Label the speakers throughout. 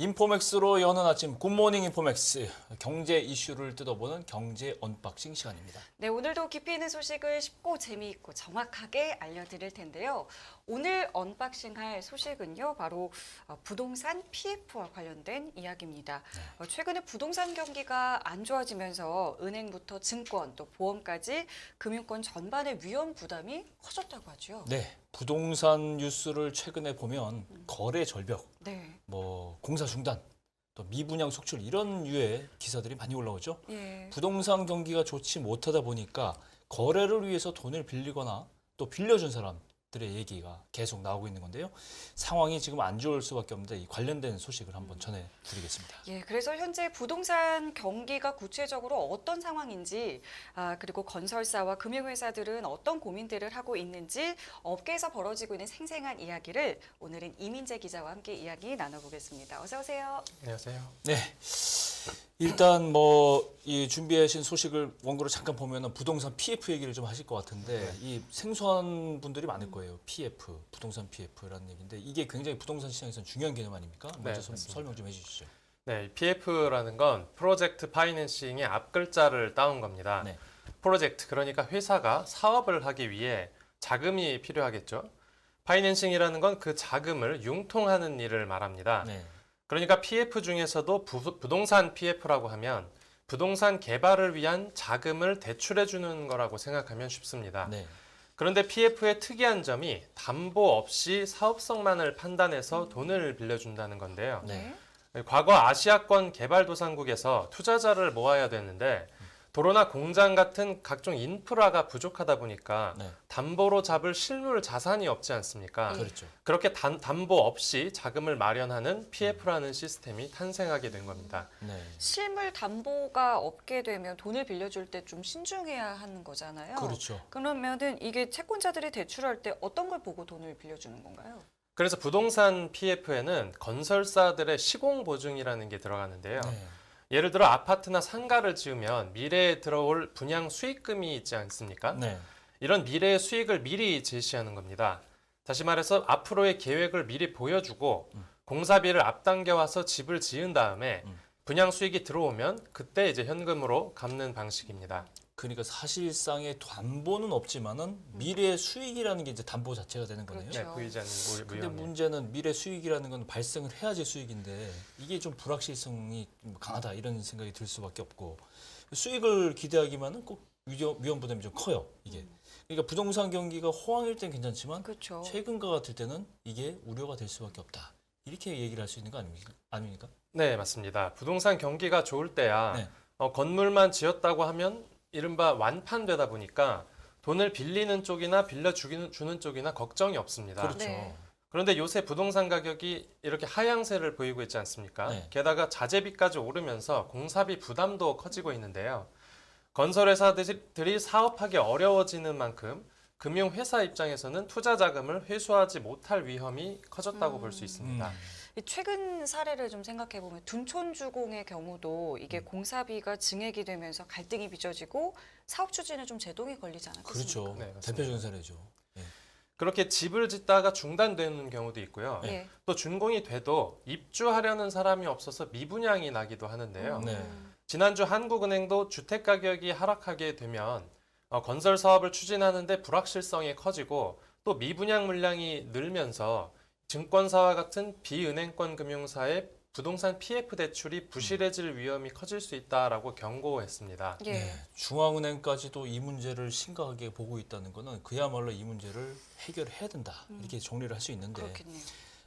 Speaker 1: 인포맥스로 여는 아침 굿모닝 인포맥스 경제 이슈를 뜯어보는 경제 언박싱 시간입니다.
Speaker 2: 네, 오늘도 깊이 있는 소식을 쉽고 재미있고 정확하게 알려드릴 텐데요. 오늘 언박싱할 소식은요, 바로 어, 부동산 PF와 관련된 이야기입니다. 어, 최근에 부동산 경기가 안 좋아지면서 은행부터 증권 또 보험까지 금융권 전반의 위험 부담이 커졌다고 하죠.
Speaker 1: 네, 부동산 뉴스를 최근에 보면 거래 절벽,
Speaker 2: 네,
Speaker 1: 뭐 공사 중단, 또 미분양 속출 이런 유의 기사들이 많이 올라오죠.
Speaker 2: 예.
Speaker 1: 부동산 경기가 좋지 못하다 보니까 거래를 위해서 돈을 빌리거나 또 빌려준 사람 들의 얘기가 계속 나오고 있는 건데요. 상황이 지금 안 좋을 수밖에 없는데 이 관련된 소식을 한번 전해드리겠습니다.
Speaker 2: 예, 그래서 현재 부동산 경기가 구체적으로 어떤 상황인지, 아, 그리고 건설사와 금융회사들은 어떤 고민들을 하고 있는지, 업계에서 벌어지고 있는 생생한 이야기를 오늘은 이민재 기자와 함께 이야기 나눠보겠습니다. 어서 오세요.
Speaker 3: 안녕하세요.
Speaker 1: 네. 일단 뭐 이 준비하신 소식을 원고를 잠깐 보면은 부동산 PF 얘기를 좀 하실 것 같은데
Speaker 3: 네.
Speaker 1: 이 생소한 분들이 많을 거예요. PF, 부동산 PF라는 얘기인데 이게 굉장히 부동산 시장에서는 중요한 개념 아닙니까? 먼저
Speaker 3: 네,
Speaker 1: 좀
Speaker 3: 맞습니다.
Speaker 1: 설명 좀 해주시죠.
Speaker 3: 네, PF라는 건 프로젝트 파이낸싱의 앞 글자를 따온 겁니다.
Speaker 1: 네.
Speaker 3: 프로젝트 그러니까 회사가 사업을 하기 위해 자금이 필요하겠죠. 파이낸싱이라는 건 그 자금을 융통하는 일을 말합니다.
Speaker 1: 네.
Speaker 3: 그러니까 PF 중에서도 부, 부동산 PF라고 하면 부동산 개발을 위한 자금을 대출해 주는 거라고 생각하면 쉽습니다.
Speaker 1: 네.
Speaker 3: 그런데 PF의 특이한 점이 담보 없이 사업성만을 판단해서 돈을 빌려준다는 건데요.
Speaker 1: 네.
Speaker 3: 과거 아시아권 개발도상국에서 투자자를 모아야 되는데 도로나 공장 같은 각종 인프라가 부족하다 보니까
Speaker 1: 네.
Speaker 3: 담보로 잡을 실물 자산이 없지 않습니까?
Speaker 1: 그렇죠.
Speaker 3: 그렇게 단, 담보 없이 자금을 마련하는 PF라는 시스템이 탄생하게 된 겁니다.
Speaker 1: 네.
Speaker 2: 실물 담보가 없게 되면 돈을 빌려줄 때 좀 신중해야 하는 거잖아요.
Speaker 1: 그렇죠.
Speaker 2: 그러면은 이게 채권자들이 대출할 때 어떤 걸 보고 돈을 빌려주는 건가요?
Speaker 3: 그래서 부동산 PF에는 건설사들의 시공 보증이라는 게 들어가는데요.
Speaker 1: 네.
Speaker 3: 예를 들어 아파트나 상가를 지으면 미래에 들어올 분양 수익금이 있지 않습니까?
Speaker 1: 네.
Speaker 3: 이런 미래의 수익을 미리 제시하는 겁니다. 다시 말해서 앞으로의 계획을 미리 보여주고
Speaker 1: 음.
Speaker 3: 공사비를 앞당겨 와서 집을 지은 다음에
Speaker 1: 음.
Speaker 3: 분양 수익이 들어오면 그때 이제 현금으로 갚는 방식입니다.
Speaker 1: 그러니까 사실상의 담보는 없지만은 미래 수익이라는 게 이제 담보 자체가 되는 거네요.
Speaker 2: 그렇죠.
Speaker 3: 네, 보이지 않는 무-
Speaker 1: 근데
Speaker 3: 무형의.
Speaker 1: 문제는 미래 수익이라는 건 발생을 해야지 수익인데 이게 좀 불확실성이 강하다 이런 생각이 들 수밖에 없고 수익을 기대하기만은 꼭 위험, 위험 부담이 좀 커요 이게 그러니까 부동산 경기가 호황일 땐 괜찮지만
Speaker 2: 그렇죠.
Speaker 1: 최근과 같을 때는 이게 우려가 될 수밖에 없다 이렇게 얘기를 할 수 있는 거 아닙니까? 아닙니까?
Speaker 3: 네, 맞습니다. 부동산 경기가 좋을 때야
Speaker 1: 네.
Speaker 3: 어, 건물만 지었다고 하면 이른바 완판되다 보니까 돈을 빌리는 쪽이나 빌려주는 주는 쪽이나 걱정이 없습니다.
Speaker 1: 그렇죠.
Speaker 2: 네.
Speaker 3: 그런데 요새 부동산 가격이 이렇게 하향세를 보이고 있지 않습니까?
Speaker 1: 네.
Speaker 3: 게다가 자재비까지 오르면서 공사비 부담도 커지고 있는데요. 건설회사들이 사업하기 어려워지는 만큼 금융회사 입장에서는 투자 자금을 회수하지 못할 위험이 커졌다고 볼수 있습니다.
Speaker 1: 음.
Speaker 2: 이 최근 사례를 좀 생각해 보면 둔촌주공의 경우도
Speaker 1: 음.
Speaker 2: 이게 공사비가 증액이 되면서 갈등이 빚어지고 사업 추진에 좀 제동이 걸리지 않았겠습니까?
Speaker 1: 그렇죠
Speaker 3: 네, 맞습니다.
Speaker 1: 대표적인 사례죠
Speaker 3: 그렇게 집을 짓다가 중단되는 경우도 있고요.
Speaker 1: 네.
Speaker 2: 예.
Speaker 3: 또 준공이 돼도 입주하려는 사람이 없어서 미분양이 나기도 하는데요.
Speaker 1: 네.
Speaker 2: 음.
Speaker 3: 지난주 한국은행도 주택 가격이 하락하게 되면 어, 건설 사업을 추진하는데 불확실성이 커지고 또 미분양 물량이 늘면서 증권사와 같은 비은행권 금융사의 부동산 PF 대출이 부실해질 위험이 커질 수 있다라고 경고했습니다.
Speaker 2: 예.
Speaker 1: 네, 중앙은행까지도 이 문제를 심각하게 보고 있다는 거는 그야말로 이 문제를 해결해야 된다 이렇게 정리를 할 수 있는데
Speaker 2: 그렇겠네요.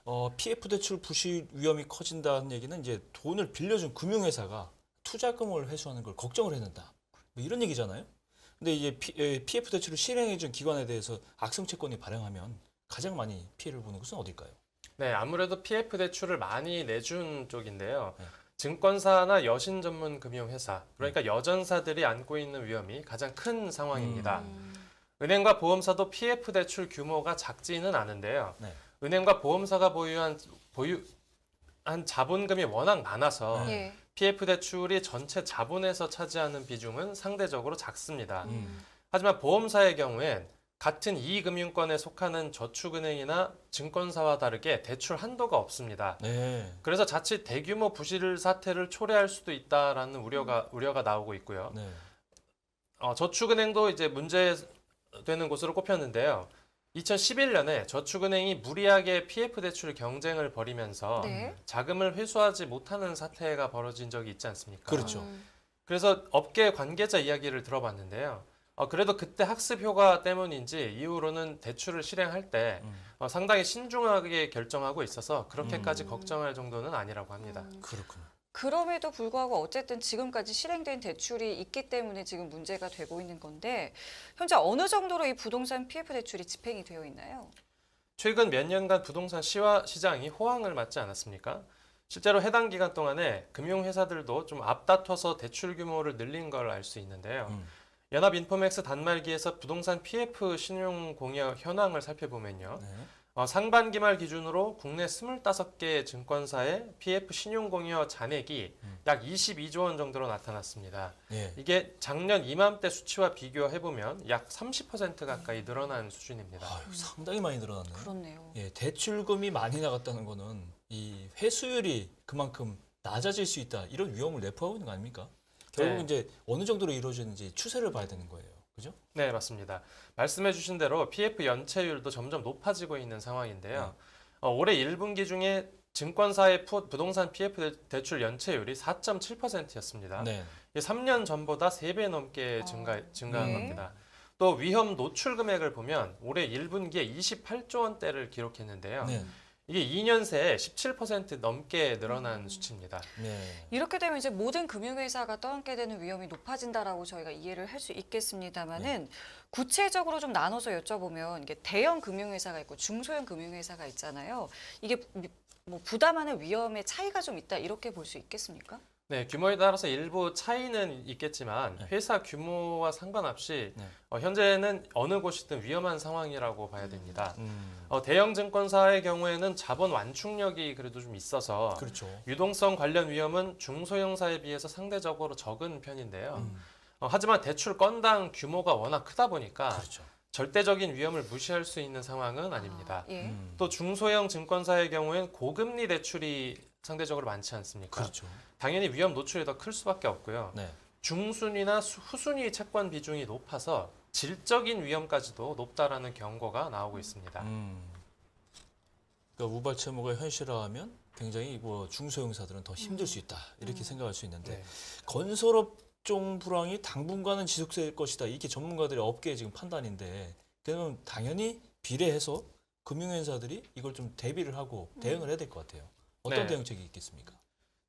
Speaker 1: 어, PF 대출 부실 위험이 커진다는 얘기는 이제 돈을 빌려준 금융회사가 투자금을 회수하는 걸 걱정을 해야 된다 뭐 이런 얘기잖아요. 근데 이제 P, 에, PF 대출을 실행해준 기관에 대해서 악성 채권이 발행하면 가장 많이 피해를 보는 것은 어딜까요?
Speaker 3: 네, 아무래도 PF 대출을 많이 내준 쪽인데요.
Speaker 1: 네.
Speaker 3: 증권사나 여신 전문 금융회사, 그러니까 여전사들이 안고 있는 위험이 가장 큰 상황입니다.
Speaker 2: 음.
Speaker 3: 은행과 보험사도 PF 대출 규모가 작지는 않은데요.
Speaker 1: 네.
Speaker 3: 은행과 보험사가 보유한 보유 한 자본금이 워낙 많아서
Speaker 1: 네.
Speaker 2: 예.
Speaker 3: PF 대출이 전체 자본에서 차지하는 비중은 상대적으로 작습니다.
Speaker 1: 음.
Speaker 3: 하지만 보험사의 경우엔 같은 이금융권에 속하는 저축은행이나 증권사와 다르게 대출 한도가 없습니다.
Speaker 1: 네.
Speaker 3: 그래서 자칫 대규모 부실 사태를 초래할 수도 있다라는 우려가 우려가 나오고 있고요.
Speaker 1: 네.
Speaker 3: 어, 저축은행도 이제 문제되는 곳으로 꼽혔는데요. 2011년에 저축은행이 무리하게 PF 대출 경쟁을 벌이면서
Speaker 2: 네.
Speaker 3: 자금을 회수하지 못하는 사태가 벌어진 적이 있지 않습니까?
Speaker 1: 그렇죠.
Speaker 2: 음,
Speaker 3: 그래서 업계 관계자 이야기를 들어봤는데요. 어, 그래도 그때 학습 효과 때문인지 이후로는 대출을 실행할 때
Speaker 1: 음,
Speaker 3: 어, 상당히 신중하게 결정하고 있어서 그렇게까지
Speaker 2: 음.
Speaker 3: 걱정할 정도는 아니라고 합니다.
Speaker 2: 음.
Speaker 1: 그렇군요.
Speaker 2: 그럼에도 불구하고 어쨌든 지금까지 실행된 대출이 있기 때문에 지금 문제가 되고 있는 건데 현재 어느 정도로 이 부동산 PF 대출이 집행이 되어 있나요?
Speaker 3: 최근 몇 년간 부동산 시와 시장이 호황을 맞지 않았습니까? 실제로 해당 기간 동안에 금융회사들도 좀 앞다퉈서 대출 규모를 늘린 걸 알 수 있는데요.
Speaker 1: 음.
Speaker 3: 연합인포맥스 단말기에서 부동산 PF 신용 공여 현황을 살펴보면요.
Speaker 1: 네.
Speaker 3: 어, 상반기 말 기준으로 국내 25개 증권사의 PF 신용 공여 잔액이
Speaker 1: 음.
Speaker 3: 약 22조 원 정도로 나타났습니다.
Speaker 1: 예.
Speaker 3: 이게 작년 이맘때 수치와 비교해 보면 약 30% 가까이 늘어난 수준입니다.
Speaker 1: 아유, 상당히 많이 늘어났네요.
Speaker 2: 그렇네요.
Speaker 1: 예, 대출금이 많이 나갔다는 거는 이 회수율이 그만큼 낮아질 수 있다 이런 위험을 내포하고 있는 거 아닙니까? 결국
Speaker 3: 네.
Speaker 1: 이제 어느 정도로 이루어지는지 추세를 봐야 되는 거예요. 그죠?
Speaker 3: 네, 맞습니다. 말씀해 주신 대로 PF 연체율도 점점 높아지고 있는 상황인데요. 어, 올해 1분기 중에 증권사의 푸- 부동산 PF 대- 대출 연체율이 4.7%였습니다.
Speaker 1: 네.
Speaker 3: 3년 전보다 3배 넘게 증가,
Speaker 2: 어,
Speaker 3: 증가한
Speaker 2: 네.
Speaker 3: 겁니다. 또 위험 노출 금액을 보면 올해 1분기에 28조 원대를 기록했는데요.
Speaker 1: 네.
Speaker 3: 이게 2년 새에 17% 넘게 늘어난
Speaker 2: 음.
Speaker 3: 수치입니다.
Speaker 1: 네.
Speaker 2: 이렇게 되면 이제 모든 금융회사가 떠안게 되는 위험이 높아진다라고 저희가 이해를 할 수 있겠습니다만은 구체적으로 좀 나눠서 여쭤보면 이게 대형 금융회사가 있고 중소형 금융회사가 있잖아요. 이게 미- 뭐 부담하는 위험의 차이가 좀 있다 이렇게 볼 수 있겠습니까?
Speaker 3: 네, 규모에 따라서 일부 차이는 있겠지만
Speaker 1: 네.
Speaker 3: 회사 규모와 상관없이
Speaker 1: 네.
Speaker 3: 어, 현재는 어느 곳이든 위험한 상황이라고 봐야 됩니다.
Speaker 1: 음.
Speaker 3: 어, 대형 증권사의 경우에는 자본 완충력이 그래도 좀 있어서
Speaker 1: 그렇죠.
Speaker 3: 유동성 관련 위험은 중소형사에 비해서 상대적으로 적은 편인데요.
Speaker 1: 음.
Speaker 3: 어, 하지만 대출 건당 규모가 워낙 크다 보니까
Speaker 1: 그렇죠.
Speaker 3: 절대적인 위험을 무시할 수 있는 상황은 아닙니다.
Speaker 2: 아, 예.
Speaker 1: 음.
Speaker 3: 또 중소형 증권사의 경우엔 고금리 대출이 상대적으로 많지 않습니까?
Speaker 1: 그렇죠.
Speaker 3: 당연히 위험 노출이 더 클 수밖에 없고요.
Speaker 1: 네.
Speaker 3: 중순위나 수- 후순위 채권 비중이 높아서 질적인 위험까지도 높다라는 경고가 나오고 있습니다.
Speaker 1: 음. 그러니까 우발 채무가 현실화하면 굉장히 뭐 중소형사들은 더 힘들 수 있다 이렇게
Speaker 2: 음.
Speaker 1: 생각할 수 있는데
Speaker 3: 네.
Speaker 1: 건설업종 불황이 당분간은 지속될 것이다 이게 전문가들의 업계의 지금 판단인데 그러면 당연히 비례해서 금융회사들이 이걸 좀 대비를 하고 대응을 해야 될 것 같아요. 어떤
Speaker 3: 네.
Speaker 1: 대응책이 있겠습니까?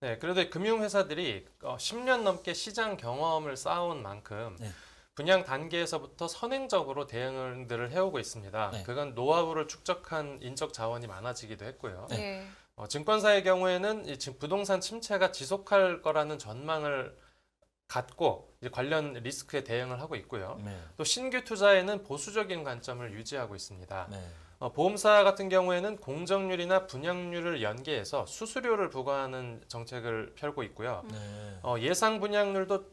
Speaker 3: 네, 그래도 금융회사들이 어, 10년 넘게 시장 경험을 쌓아온 만큼
Speaker 1: 네.
Speaker 3: 분양 단계에서부터 선행적으로 대응들을 해오고 있습니다.
Speaker 1: 네.
Speaker 3: 그건 노하우를 축적한 인적 자원이 많아지기도 했고요.
Speaker 1: 네.
Speaker 2: 예.
Speaker 3: 어, 증권사의 경우에는 이 지- 부동산 침체가 지속할 거라는 전망을 갖고 이제 관련 리스크에 대응을 하고 있고요.
Speaker 1: 네.
Speaker 3: 또 신규 투자에는 보수적인 관점을 유지하고 있습니다.
Speaker 1: 네.
Speaker 3: 어, 보험사 같은 경우에는 공정률이나 분양률을 연계해서 수수료를 부과하는 정책을 펴고 있고요.
Speaker 1: 네.
Speaker 3: 어, 예상 분양률도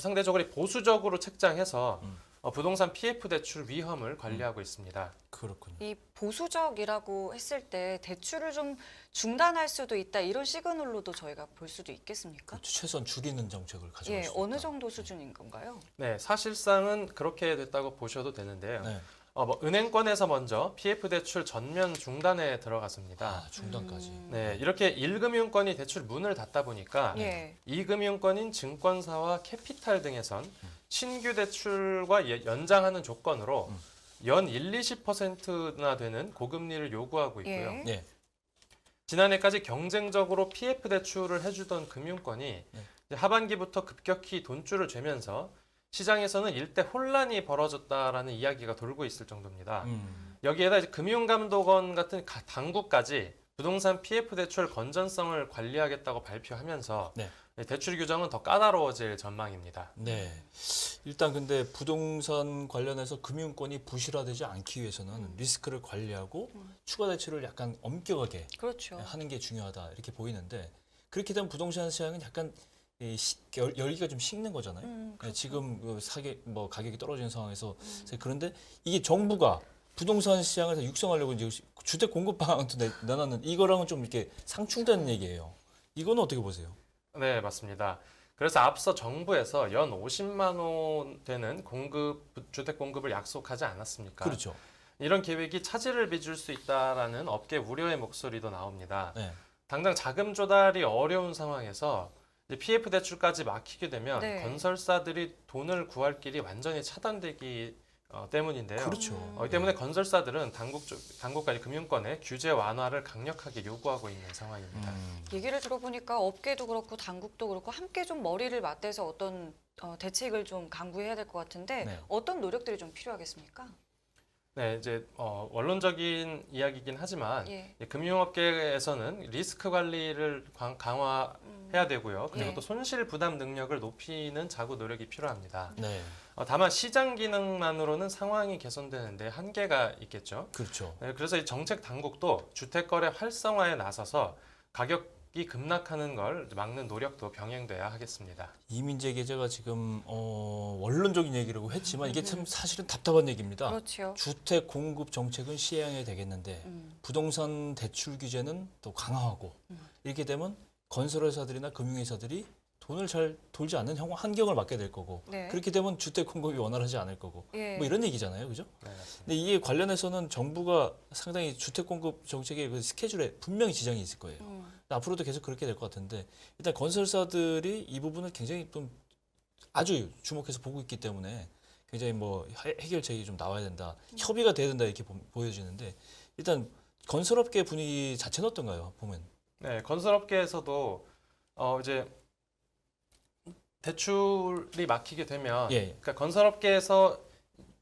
Speaker 3: 상대적으로 보수적으로 책정해서
Speaker 1: 음.
Speaker 3: 어, 부동산 PF 대출 위험을 관리하고 있습니다.
Speaker 1: 그렇군요.
Speaker 2: 이 보수적이라고 했을 때 대출을 좀 중단할 수도 있다 이런 시그널로도 저희가 볼 수도 있겠습니까?
Speaker 1: 그렇죠. 최소한 줄이는 정책을 가져갈
Speaker 2: 예,
Speaker 1: 수
Speaker 2: 어느
Speaker 1: 있다.
Speaker 2: 정도 수준인 건가요?
Speaker 3: 네, 사실상은 그렇게 됐다고 보셔도 되는데요.
Speaker 1: 네.
Speaker 3: 어, 뭐 은행권에서 먼저 PF 대출 전면 중단에 들어갔습니다.
Speaker 1: 아, 중단까지.
Speaker 2: 음.
Speaker 3: 네, 이렇게 1금융권이 대출 문을 닫다 보니까
Speaker 2: 예.
Speaker 3: 2금융권인 증권사와 캐피탈 등에선 신규 대출과 예- 연장하는 조건으로
Speaker 1: 음.
Speaker 3: 연 1, 20%나 되는 고금리를 요구하고 있고요.
Speaker 2: 예.
Speaker 1: 네.
Speaker 3: 지난해까지 경쟁적으로 PF 대출을 해주던 금융권이
Speaker 1: 네.
Speaker 3: 이제 하반기부터 급격히 돈줄을 죄면서 시장에서는 일대 혼란이 벌어졌다라는 이야기가 돌고 있을 정도입니다.
Speaker 1: 음.
Speaker 3: 여기에다 이제 금융감독원 같은 가- 당국까지 부동산 PF 대출 건전성을 관리하겠다고 발표하면서
Speaker 1: 네.
Speaker 3: 대출 규정은 더 까다로워질 전망입니다.
Speaker 1: 네. 일단 근데 부동산 관련해서 금융권이 부실화되지 않기 위해서는 리스크를 관리하고
Speaker 2: 음.
Speaker 1: 추가 대출을 약간 엄격하게
Speaker 2: 그렇죠.
Speaker 1: 하는 게 중요하다 이렇게 보이는데 그렇게 되면 부동산 시장은 약간 이 시- 열, 열기가 좀 식는 거잖아요.
Speaker 2: 음,
Speaker 1: 네,
Speaker 2: 그렇죠.
Speaker 1: 지금 그 사계 뭐 가격이 떨어지는 상황에서 그래서 그런데 이게 정부가 부동산 시장을 더 육성하려고 이제 주택 공급 방안도 내- 내놨는 이거랑은 좀 이렇게 상충되는 얘기예요. 이거는 어떻게 보세요?
Speaker 3: 네, 맞습니다. 그래서 앞서 정부에서 연 50만 원 되는 공급 주택 공급을 약속하지 않았습니까?
Speaker 1: 그렇죠.
Speaker 3: 이런 계획이 차질을 빚을 수 있다라는 업계 우려의 목소리도 나옵니다.
Speaker 1: 네.
Speaker 3: 당장 자금 조달이 어려운 상황에서 PF 대출까지 막히게 되면
Speaker 2: 네.
Speaker 3: 건설사들이 돈을 구할 길이 완전히 차단되기 어, 때문인데요.
Speaker 1: 그렇죠.
Speaker 2: 음.
Speaker 3: 어, 이 때문에 건설사들은 당국 쪽, 당국까지 금융권의 규제 완화를 강력하게 요구하고 있는 상황입니다.
Speaker 1: 음.
Speaker 2: 얘기를 들어보니까 업계도 그렇고 당국도 그렇고 함께 좀 머리를 맞대서 어떤 어, 대책을 좀 강구해야 될 것 같은데
Speaker 1: 네.
Speaker 2: 어떤 노력들이 좀 필요하겠습니까?
Speaker 3: 네, 이제 어, 원론적인 이야기긴 하지만
Speaker 2: 예.
Speaker 3: 이 금융업계에서는 리스크 관리를 강- 강화 해야
Speaker 2: 음.
Speaker 3: 되고요. 그리고
Speaker 2: 예.
Speaker 3: 또 손실 부담 능력을 높이는 자구 노력이 필요합니다.
Speaker 1: 네.
Speaker 3: 어, 다만 시장 기능만으로는 상황이 개선되는데 한계가 있겠죠.
Speaker 1: 그렇죠.
Speaker 3: 네, 그래서 이 정책 당국도 주택 거래 활성화에 나서서 가격이 급락하는 걸 막는 노력도 병행돼야 하겠습니다.
Speaker 1: 이민재 기자가 지금 어, 원론적인 얘기라고 했지만 이게 참 사실은 답답한 얘기입니다.
Speaker 2: 그렇죠.
Speaker 1: 주택 공급 정책은 시행해야 되겠는데
Speaker 2: 음.
Speaker 1: 부동산 대출 규제는 또 강화하고
Speaker 2: 음.
Speaker 1: 이렇게 되면 건설회사들이나 금융회사들이 돈을 잘 돌지 않는 형 환경을 맞게 될 거고
Speaker 2: 네.
Speaker 1: 그렇게 되면 주택 공급이 원활하지 않을 거고
Speaker 2: 예.
Speaker 1: 뭐 이런 얘기잖아요, 그죠?
Speaker 3: 네.
Speaker 1: 근데 이게 관련해서는 정부가 상당히 주택 공급 정책의 그 스케줄에 분명히 지장이 있을 거예요.
Speaker 2: 음.
Speaker 1: 앞으로도 계속 그렇게 될 것 같은데 일단 건설사들이 이 부분을 굉장히 좀 아주 주목해서 보고 있기 때문에 굉장히 뭐 해- 해결책이 좀 나와야 된다, 협의가 돼야 된다 이렇게 보, 보여지는데 일단 건설업계 분위기 자체는 어떤가요? 보면
Speaker 3: 네, 건설업계에서도 어 이제 대출이 막히게 되면
Speaker 1: 예,
Speaker 3: 그러니까 건설업계에서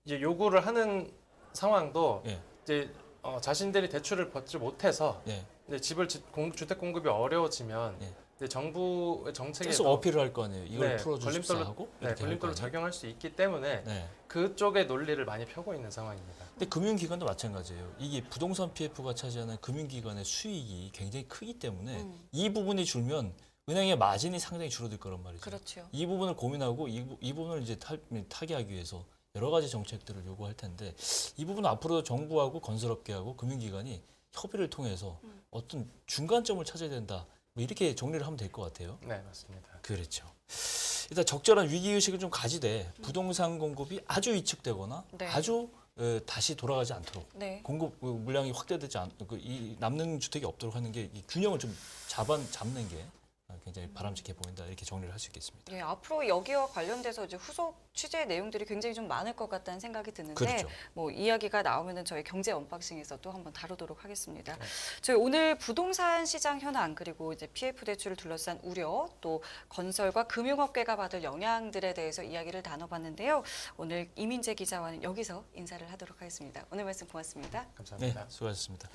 Speaker 3: 이제 요구를 하는 상황도
Speaker 1: 예.
Speaker 3: 이제 어, 자신들이 대출을 받지 못해서
Speaker 1: 예,
Speaker 3: 이제 집을 지- 공, 주택 공급이 어려워지면
Speaker 1: 예.
Speaker 3: 이제 정부의 정책에서
Speaker 1: 계속 어필을 할 거 아니에요. 이걸
Speaker 3: 네,
Speaker 1: 풀어주십사
Speaker 3: 걸림돌로-
Speaker 1: 하고
Speaker 3: 네, 걸림돌로. 작용할 수 있기 때문에
Speaker 1: 네.
Speaker 3: 그쪽의 논리를 많이 펴고 있는 상황입니다.
Speaker 1: 근데 금융기관도 마찬가지예요. 이게 부동산 PF가 차지하는 금융기관의 수익이 굉장히 크기 때문에
Speaker 2: 음.
Speaker 1: 이 부분이 줄면 은행의 마진이 상당히 줄어들 거란 말이죠.
Speaker 2: 그렇죠.
Speaker 1: 이 부분을 고민하고 이, 부- 이 부분을 이제 타, 타개하기 위해서 여러 가지 정책들을 요구할 텐데 이 부분은 앞으로 정부하고 건설업계하고 금융기관이 협의를 통해서
Speaker 2: 음.
Speaker 1: 어떤 중간점을 찾아야 된다. 뭐 이렇게 정리를 하면 될 것 같아요.
Speaker 3: 네, 맞습니다.
Speaker 1: 그렇죠. 일단 적절한 위기 의식을 좀 가지되 부동산 공급이 아주 위축되거나
Speaker 2: 네.
Speaker 1: 아주 어, 다시 돌아가지 않도록
Speaker 2: 네.
Speaker 1: 공급 어, 물량이 확대되지 않, 그, 이 남는 주택이 없도록 하는 게이 균형을 좀 잡아 잡는 게 어, 굉장히 바람직해 보인다 이렇게 정리를 할 수 있겠습니다.
Speaker 2: 예, 앞으로 여기와 관련돼서 이제 후속 취재 내용들이 굉장히 좀 많을 것 같다는 생각이 드는데
Speaker 1: 그렇죠.
Speaker 2: 뭐 이야기가 나오면은 저희 경제 언박싱에서 또 한번 다루도록 하겠습니다.
Speaker 3: 네.
Speaker 2: 저희 오늘 부동산 시장 현안 그리고 이제 PF 대출을 둘러싼 우려 또 건설과 금융업계가 받을 영향들에 대해서 이야기를 나눠봤는데요. 오늘 이민재 기자와는 여기서 인사를 하도록 하겠습니다. 오늘 말씀 고맙습니다.
Speaker 1: 네,
Speaker 3: 감사합니다.
Speaker 1: 수고하셨습니다.